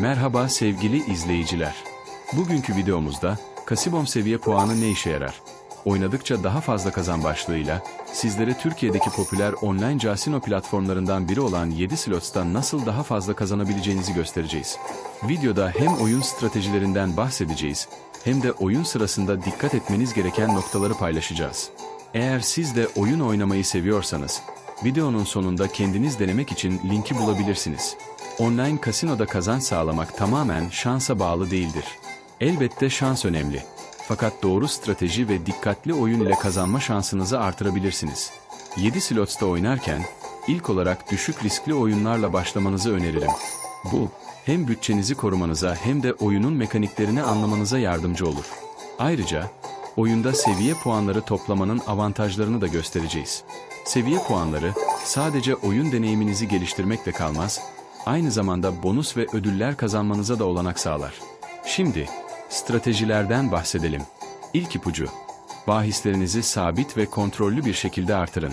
Merhaba sevgili izleyiciler. Bugünkü videomuzda Kasibom seviye puanı ne işe yarar? Oynadıkça daha fazla kazan başlığıyla sizlere Türkiye'deki popüler online casino platformlarından biri olan 7 Slots'tan nasıl daha fazla kazanabileceğinizi göstereceğiz. Videoda hem oyun stratejilerinden bahsedeceğiz hem de oyun sırasında dikkat etmeniz gereken noktaları paylaşacağız. Eğer siz de oyun oynamayı seviyorsanız, videonun sonunda kendiniz denemek için linki bulabilirsiniz. Online kasinoda kazanç sağlamak tamamen şansa bağlı değildir. Elbette şans önemli. Fakat doğru strateji ve dikkatli oyun ile kazanma şansınızı artırabilirsiniz. 7 slots'ta oynarken ilk olarak düşük riskli oyunlarla başlamanızı öneririm. Bu, hem bütçenizi korumanıza hem de oyunun mekaniklerini anlamanıza yardımcı olur. Ayrıca, oyunda seviye puanları toplamanın avantajlarını da göstereceğiz. Seviye puanları sadece oyun deneyiminizi geliştirmekle kalmaz, aynı zamanda bonus ve ödüller kazanmanıza da olanak sağlar. Şimdi stratejilerden bahsedelim. İlk ipucu. Bahislerinizi sabit ve kontrollü bir şekilde artırın.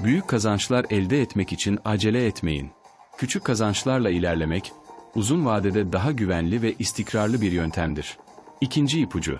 Büyük kazançlar elde etmek için acele etmeyin. Küçük kazançlarla ilerlemek, uzun vadede daha güvenli ve istikrarlı bir yöntemdir. İkinci ipucu.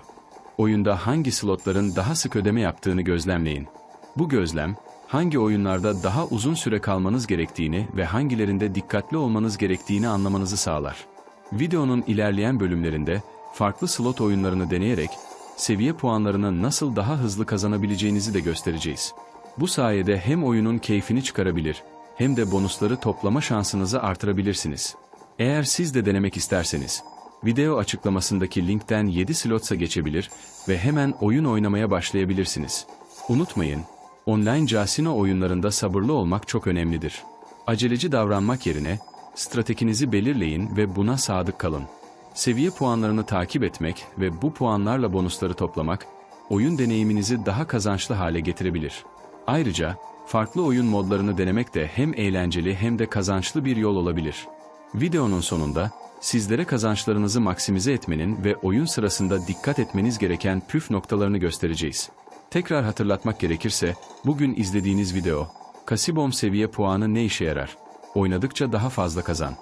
Oyunda hangi slotların daha sık ödeme yaptığını gözlemleyin. Bu gözlem, hangi oyunlarda daha uzun süre kalmanız gerektiğini ve hangilerinde dikkatli olmanız gerektiğini anlamanızı sağlar. Videonun ilerleyen bölümlerinde farklı slot oyunlarını deneyerek seviye puanlarını nasıl daha hızlı kazanabileceğinizi de göstereceğiz. Bu sayede hem oyunun keyfini çıkarabilir hem de bonusları toplama şansınızı artırabilirsiniz. Eğer siz de denemek isterseniz, video açıklamasındaki linkten 7 slotsa geçebilir ve hemen oyun oynamaya başlayabilirsiniz. Unutmayın, online casino oyunlarında sabırlı olmak çok önemlidir. Aceleci davranmak yerine stratejinizi belirleyin ve buna sadık kalın. Seviye puanlarını takip etmek ve bu puanlarla bonusları toplamak, oyun deneyiminizi daha kazançlı hale getirebilir. Ayrıca, farklı oyun modlarını denemek de hem eğlenceli hem de kazançlı bir yol olabilir. Videonun sonunda, sizlere kazançlarınızı maksimize etmenin ve oyun sırasında dikkat etmeniz gereken püf noktalarını göstereceğiz. Tekrar hatırlatmak gerekirse, bugün izlediğiniz video, Kasibom seviye puanı ne işe yarar? Oynadıkça daha fazla kazan.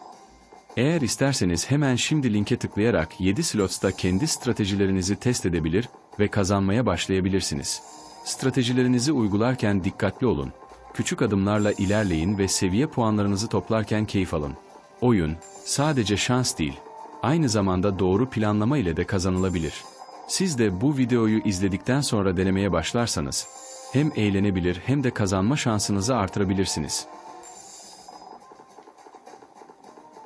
Eğer isterseniz hemen şimdi linke tıklayarak 7 slots'ta kendi stratejilerinizi test edebilir ve kazanmaya başlayabilirsiniz. Stratejilerinizi uygularken dikkatli olun. Küçük adımlarla ilerleyin ve seviye puanlarınızı toplarken keyif alın. Oyun, sadece şans değil, aynı zamanda doğru planlama ile de kazanılabilir. Siz de bu videoyu izledikten sonra denemeye başlarsanız, hem eğlenebilir hem de kazanma şansınızı artırabilirsiniz.